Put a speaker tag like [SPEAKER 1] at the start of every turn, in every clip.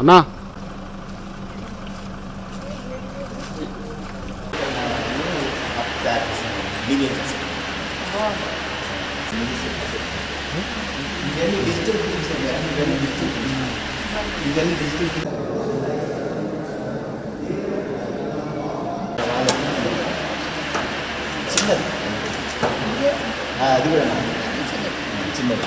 [SPEAKER 1] అన్నా.
[SPEAKER 2] ఇవన్నీ digital things ఇవన్నీ డిజిటల్ ఇవన్నీ డిజిటల్ చిన్నది అది కూడా చిన్నది.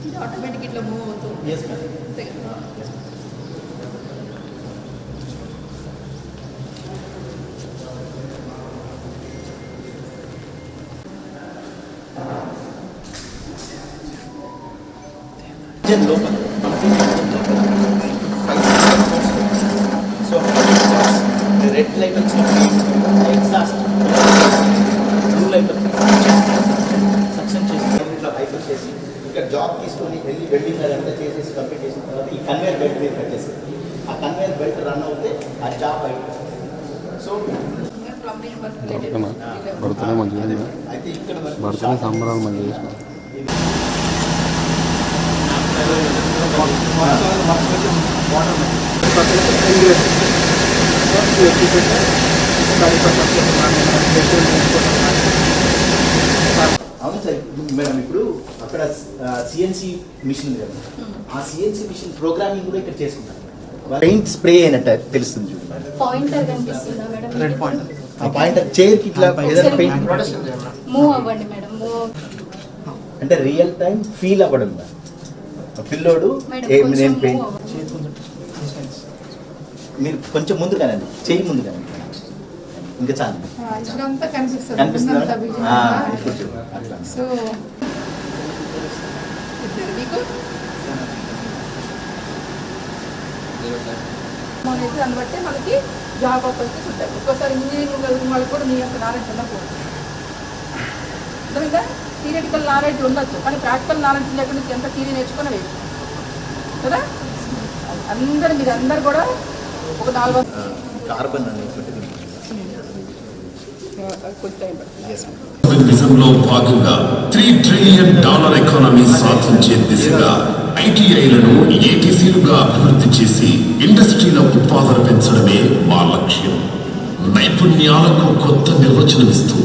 [SPEAKER 3] ఇది ఆటోమేటిక్ ఇట్లా మూవ్ అవుతుంది
[SPEAKER 2] ఎస్ మేడం
[SPEAKER 3] అంతే కదా
[SPEAKER 2] ఇంజన్ లోపల సో రెడ్ లైట్ వచ్చినప్పుడు ఎగ్జాస్ట్ బ్లూ లైట్ చేసి ఇట్లా హైపర్ చేసి ఇక్కడ జాబ్ తీసుకొని వెళ్ళి వెల్డింగ్ అదంతా చేసేసి కంప్లీట్ చేసిన తర్వాత ఈ కన్వేర్ బెల్ట్ మీద పెట్టేసి ఆ కన్వేర్ బెల్ట్ రన్ అవుతే ఆ జాబ్ అయిపోతుంది. సో
[SPEAKER 1] భర్తనే మంచిగా భర్తనే సంబరాలు మంచిగా చేసిన
[SPEAKER 2] అవును సార్. మేడం ఇప్పుడు అక్కడ సిఎన్సి మిషన్ ఉంది కదా. ఆ సిఎన్సి మిషన్ ప్రోగ్రామింగ్ కూడా ఇక్కడ చేసుకుంటారు. పెయింట్ స్ప్రే అయినట్టు తెలుస్తుంది మేడం? ఆ పాయింట్ చైర్కి ఇట్లా ఏదైనా పెయింట్
[SPEAKER 4] మూవ్ అవ్వండి మేడం మూవ్
[SPEAKER 2] అంటే రియల్ టైం ఫీల్ అవ్వడం పిల్లోడు నేను పెయింట్ మీరు కొంచెం ముందు కానండి. చెయ్యి ముందు కానండి. ఇంకా చాలు.
[SPEAKER 3] కనిపిస్తుంది. మనైతే దాన్ని బట్టి మనకి జాబ్ ఆపర్చునిటీస్ ఉంటాయి. ఒక్కోసారి ఇంజనీరింగ్ చదివిన వాళ్ళు కూడా మీ యొక్క నాలెడ్జ్ ఉండకూడదు అర్థమైందా? థియరిటికల్ నాలెడ్జ్ ఉండొచ్చు. కానీ ప్రాక్టికల్ నాలెడ్జ్ లేకుండా ఎంత థియరీ నేర్చుకుని వేస్ట్ కదా? అందరు మీరు అందరు కూడా
[SPEAKER 2] కార్బన్
[SPEAKER 5] భాగంగా త్రీ ట్రిలియన్ డాలర్ ఎకానమీ సాధించే దిశగా ఐటీఐలను ఏటీసీలుగా అభివృద్ధి చేసి ఇండస్ట్రీల ఉత్పాదన పెంచడమే మా లక్ష్యం. నైపుణ్యాలకు కొత్త నిర్వచనం ఇస్తూ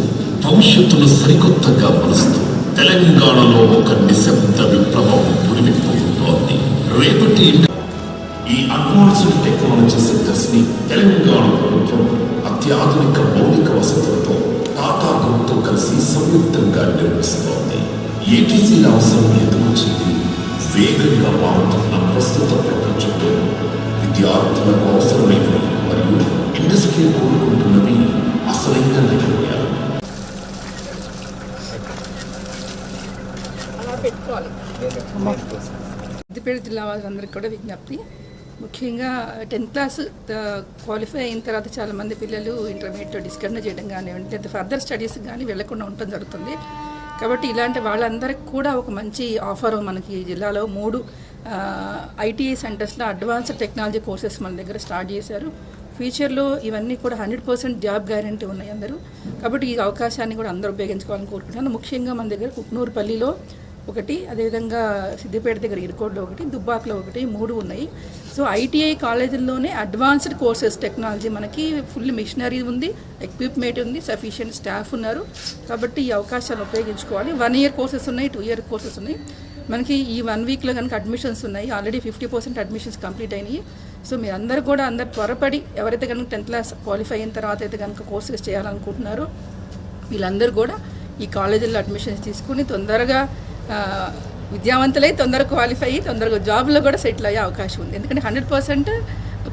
[SPEAKER 5] భవిష్యత్తును సరికొత్తగా మలుస్తూ తెలంగాణలో ఒక నిశ్శబ్ద విప్లవం పురిమిపోతోంది రేపటి అడ్వాన్స్డ్ టెక్నాలజీ సెంటర్స్ని తెలంగాణ ప్రభుత్వం అత్యాధునిక మౌలిక వసతులతో టాటా గ్రూప్తో కలిసి సంయుక్తంగా నిర్మిస్తోంది. ఏటీసీల అవసరం ఎందుకు వచ్చింది వేగంగా మారుతున్న ప్రస్తుత ప్రపంచంలో విద్యార్థులకు అవసరమైనవి మరియు ఇండస్ట్రీ కోరుకుంటున్నవి అసలైన నైపుణ్యాలు.
[SPEAKER 3] పెట్టుకోవాలి. సిద్దిపేట జిల్లా వాళ్ళందరికీ కూడా విజ్ఞప్తి. ముఖ్యంగా టెన్త్ క్లాస్ క్వాలిఫై అయిన తర్వాత చాలామంది పిల్లలు ఇంటర్మీడియట్లో డిస్కంటిన్యూ చేయడం కానివ్వండి లేదా ఫర్దర్ స్టడీస్ కానీ వెళ్ళకుండా ఉండటం జరుగుతుంది. కాబట్టి ఇలాంటి వాళ్ళందరికీ కూడా ఒక మంచి ఆఫర్ మనకి ఈ జిల్లాలో మూడు ఐటీఐ సెంటర్స్లో అడ్వాన్స్డ్ టెక్నాలజీ కోర్సెస్ మన దగ్గర స్టార్ట్ చేశారు. ఫ్యూచర్లో ఇవన్నీ కూడా హండ్రెడ్ పర్సెంట్ జాబ్ గ్యారంటీ ఉన్నాయి అందరూ. కాబట్టి ఈ అవకాశాన్ని కూడా అందరూ ఉపయోగించుకోవాలని కోరుకుంటున్నాను. ముఖ్యంగా మన దగ్గర కుట్నూరుపల్లిలో ఒకటి అదేవిధంగా సిద్దిపేట దగ్గర ఇరుకోడ్లో ఒకటి దుబ్బాకలో ఒకటి మూడు ఉన్నాయి. సో ఐటీఐ కాలేజీల్లోనే అడ్వాన్స్డ్ కోర్సెస్ టెక్నాలజీ మనకి ఫుల్ మిషనరీ ఉంది ఎక్విప్మెంట్ ఉంది సఫిషియెంట్ స్టాఫ్ ఉన్నారు. కాబట్టి ఈ అవకాశాలు ఉపయోగించుకోవాలి. వన్ ఇయర్ కోర్సెస్ ఉన్నాయి టూ ఇయర్ కోర్సెస్ ఉన్నాయి. మనకి ఈ వన్ వీక్లో కనుక అడ్మిషన్స్ ఉన్నాయి already fifty percent admissions complete అయినాయి. సో మీరు అందరు కూడా అందరు త్వరపడి ఎవరైతే కనుక టెన్త్ క్లాస్ క్వాలిఫై అయిన తర్వాత అయితే కనుక కోర్సెస్ చేయాలనుకుంటున్నారో వీళ్ళందరూ కూడా ఈ కాలేజీల్లో అడ్మిషన్స్ తీసుకుని తొందరగా విద్యావంతులై తొందరగా క్వాలిఫై అయ్యి తొందరగా జాబ్లో కూడా సెటిల్ అయ్యే అవకాశం ఉంది. ఎందుకంటే హండ్రెడ్ పర్సెంట్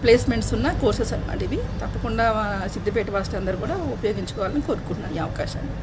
[SPEAKER 3] ప్లేస్మెంట్స్ ఉన్న కోర్సెస్ అనమాట ఇవి. తప్పకుండా సిద్దిపేట వాసులు అందరూ కూడా ఉపయోగించుకోవాలని కోరుకుంటున్నాను ఈ అవకాశాన్ని.